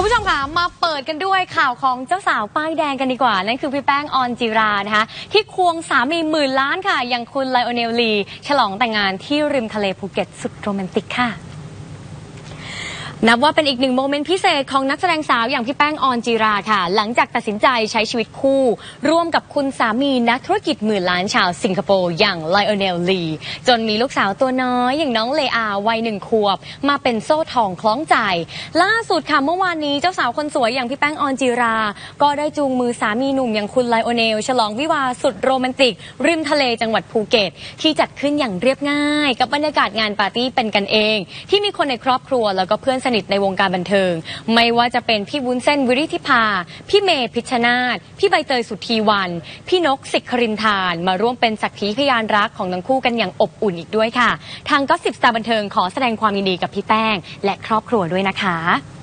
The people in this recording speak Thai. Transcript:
คุณผู้ชมค่ะมาเปิดกันด้วยข่าวของเจ้าสาวป้ายแดงกันดีกว่า นั่นคือพี่แป้งออนจิรานะคะที่ควงสามีหมื่นล้านค่ะ อย่างคุณไลโอเนลลี ฉลองแต่งงานที่ริมทะเลภูเก็ตสุดโรแมนติกค่ะ นับว่าเป็นอีกหนึ่งโมเมนต์พิเศษของนักแสดงสาวอย่างพี่แป้งออนจีราค่ะ หลังจากตัดสินใจใช้ชีวิตคู่ ร่วมกับคุณสามีนักธุรกิจหมื่นล้านชาวสิงคโปร์อย่างไลโอเนลลีจนมีลูกสาวตัวน้อยอย่างน้องเลอาวัยหนึ่งขวบ มาเป็นโซ่ทองคล้องใจ ล่าสุดค่ะเมื่อวานนี้เจ้าสาวคนสวยอย่างพี่แป้งออนจีรา ก็ได้จูงมือสามีหนุ่มอย่างคุณไลโอเนลฉลองวิวาสุดโรแมนติก ริมทะเลจังหวัดภูเก็ต ที่จัดขึ้นอย่างเรียบง่าย กับบรรยากาศงานปาร์ตี้เป็นกันเอง ที่มีคนในครอบครัวแล้วก็เพื่อนนิทในวงการบันเทิง ไม่ว่าจะเป็นพี่วุ้นเส้นวิริธิภา พี่เมย์พิชนาธพี่ใบเตยสุธีวัน พี่นกสิครินทาน มาร่วมเป็นสักขีพยานรักของทั้งคู่กันอย่างอบอุ่นอีกด้วยค่ะ ทางก็สิบสตาร์บันเทิงขอแสดงความยินดีกับพี่แป้ง และครอบครัวด้วยนะคะ